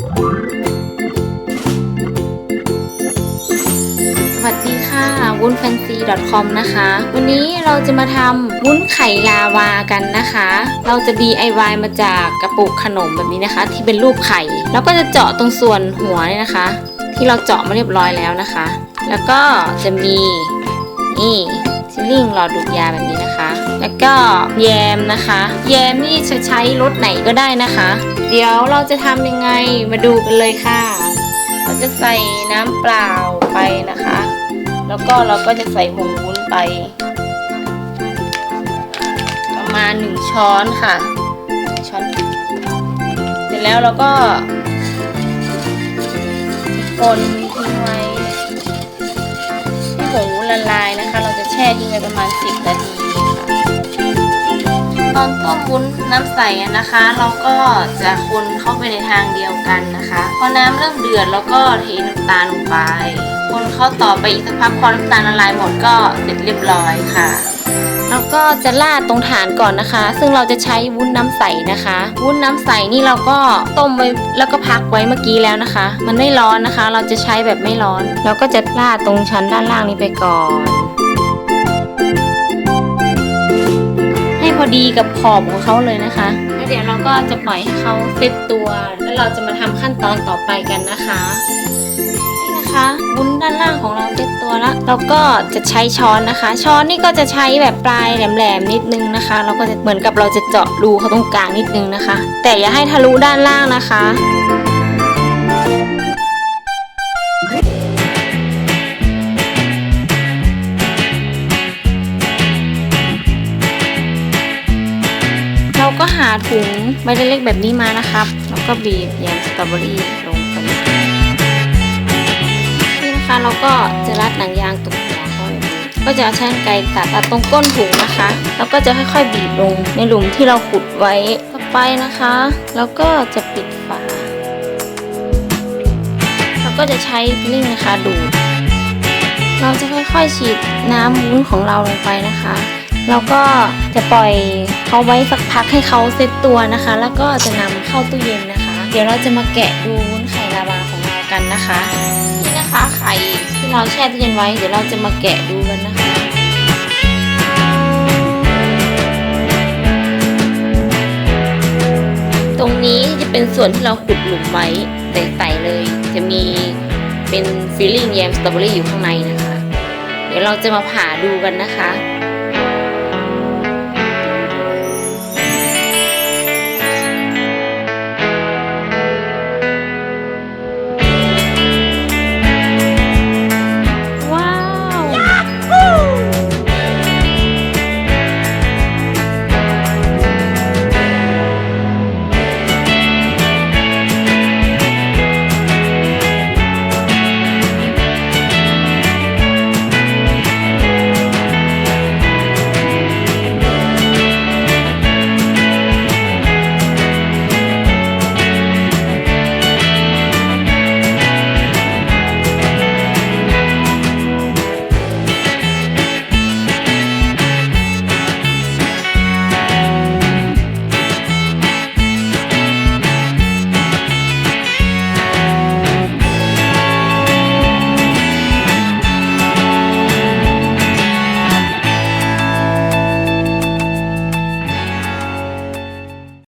สวัสดีค่ะวุ้นแฟนซี .com นะคะ วันนี้เราจะมาทำวุ้นไข่ลาวากันนะคะ เราจะ DIY มาจากกระปุกขนมแบบนี้นะคะ ที่เป็นรูปไข่ แล้วก็จะเจาะตรงส่วนหัวเนี่ยนะคะ ที่เราเจาะมาเรียบร้อยแล้วนะคะ แล้วก็จะมีนี่ซิลลิงหลอดดูดยาแบบนี้นะคะ แล้วก็แยมนะคะ แยมนี่จะใช้รสไหนก็ได้นะคะ เดี๋ยวเราจะทำยังไงมาดูกันเลยค่ะ เราจะใส่น้ำเปล่าไปนะคะ แล้วก็เราก็จะใส่ผงวุ้นไป ประมาณหนึ่งช้อนค่ะ ช้อนเสร็จแล้วเราก็คนทิ้งไว้ให้ผงวุ้นละลายนะคะ เราจะแช่ทิ้งไว้ประมาณ 10 นาที ตอนต้มวุ้นน้ำใสนะคะ เราก็จะคนเข้าไปในทางเดียวกันนะคะ พอน้ำเริ่มเดือดเราก็เทน้ำตาลลงไป คนเข้าต่อไปอีกสักพักพอน้ำตาลละลายหมดก็เสร็จเรียบร้อยค่ะแล้วก็จะราดตรงฐานก่อนนะคะ ซึ่งเราจะใช้วุ้นน้ำใสนะคะ วุ้นน้ำใสนี่เราก็ต้มไว้แล้วก็พักไว้เมื่อกี้แล้วนะคะ มันไม่ร้อนนะคะ เราจะใช้แบบไม่ร้อน เราก็จะราดตรงชั้นด้านล่างนี้ไปก่อน ดีกับขอบของเขาเลยนะคะแล้วเดี๋ยวเราก็จะปล่อยให้เขาเซตตัว แล้วเราจะมาทำขั้นตอนต่อไปกันนะคะนี่นะคะวุ้นด้านล่างของเราเซตตัวแล้วเราก็จะใช้ช้อนนะคะ ช้อนนี่ก็จะใช้แบบปลายแหลมๆนิดนึงนะคะ เราก็จะเหมือนกับเราจะเจาะรูเขาตรงกลางนิดนึงนะคะ แต่อย่าให้ทะลุด้านล่างนะคะ ถุงใบเล็กๆแบบนี้มานะครับ แล้วก็บีบแยมสตรอเบอรี่ลงไปนี่นะคะเราก็จะรัดหนังยางตรงหัวเขาแบบนี้ก็จะเอาใช้กรรไกตัดตัดตรงก้นถุงนะคะ แล้วก็จะค่อยๆบีบลงในหลุมที่เราขุดไว้ต่อไปนะคะ แล้วก็จะปิดฝาแล้วก็จะใช้ฟิลลิ่งนะคะดูดเราจะค่อยๆฉีดน้ำวุ้นของเราลงไปนะคะ แล้วก็จะปล่อยเขาไว้สักพักให้เขาเซตตัวนะคะ แล้วก็จะนำเข้าตู้เย็นนะคะ เดี๋ยวเราจะมาแกะดูวุ้นไข่ลาวาของเรากันนะคะ นี่นะคะไข่ที่เราแช่ตู้เย็นไว้ เดี๋ยวเราจะมาแกะดูกันนะคะตรงนี้จะเป็นส่วนที่เราขุดหลุมไว้ใส่ๆเลย จะมีเป็นฟิลลิ่งแยมสตรอเบอรี่อยู่ข้างในนะคะ เดี๋ยวเราจะมาผ่าดูกันนะคะ